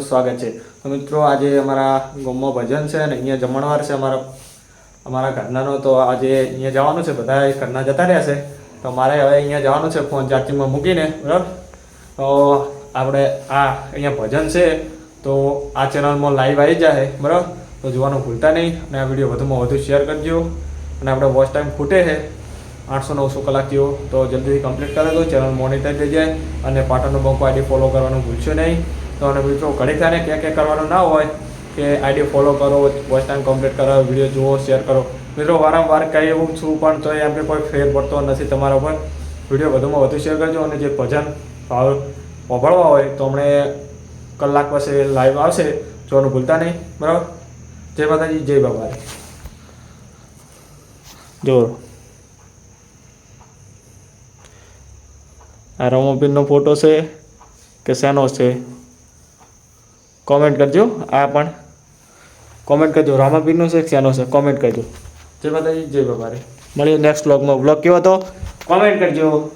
સ્વાગત છે. તો મિત્રો, આજે અમારા ગામમાં ભજન છે અને અહીંયા જમણવાર છે અમારા અમારા ઘરનાનો. તો આજે અહીંયા જવાનું છે. બધા ઘરના જતા રહ્યા છે. તો મારે હવે અહીંયા જવાનું છે ફોન ચાર્જિંગમાં મૂકીને, બરાબર? તો આપણે આ અહીંયા ભજન છે. તો આ ચેનલમાં લાઈવ આવી જાય બરાબર? તો જોવાનું ભૂલતા નહીં અને આ વીડિયો વધુમાં વધુ શેર કરજો. અને આપણે વોચ ટાઈમ ખૂટે છે. આઠસો નવસો કલાક જેવો. તો જલ્દીથી કમ્પ્લીટ કરી દો. ચેનલ મોનિટર થઈ જાય. અને પાટણનો બંકો આઈડી ફોલો કરવાનું ભૂલશો નહીં. તો અને મિત્રો ઘણી ત્યારે ક્યાં ક્યાં કરવાનું ના હોય કે આઈડી ફોલો કરો વોચ ટાઈમ કમ્પ્લીટ કરો વીડિયો જુઓ શેર કરો. મિત્રો વારંવાર કહી એવું છું, પણ તો એમ કે કોઈ ફેર પડતો નથી તમારા ઉપર. વીડિયો વધુમાં વધુ શેર કરજો અને જે ભજન ભાવ સાંભળવા હોય તો અમને કલાક પછી લાઈવ આવશે જોવાનું ભૂલતા નહીં. બરાબર? જય માતાજી, જય બાબા જો. આ રમોબીનનો ફોટો છે કે શેનો છે? કોમેન્ટ કરજો. આ પણ. કોમેન્ટ કરજો. રામાપીરનો છે શેનો છે? કોમેન્ટ કરજો. જય માતાજી જય બાબા મળીએ નેક્સ્ટ વ્લોગમાં વ્લોગ કેવો હતો? કોમેન્ટ કરજો.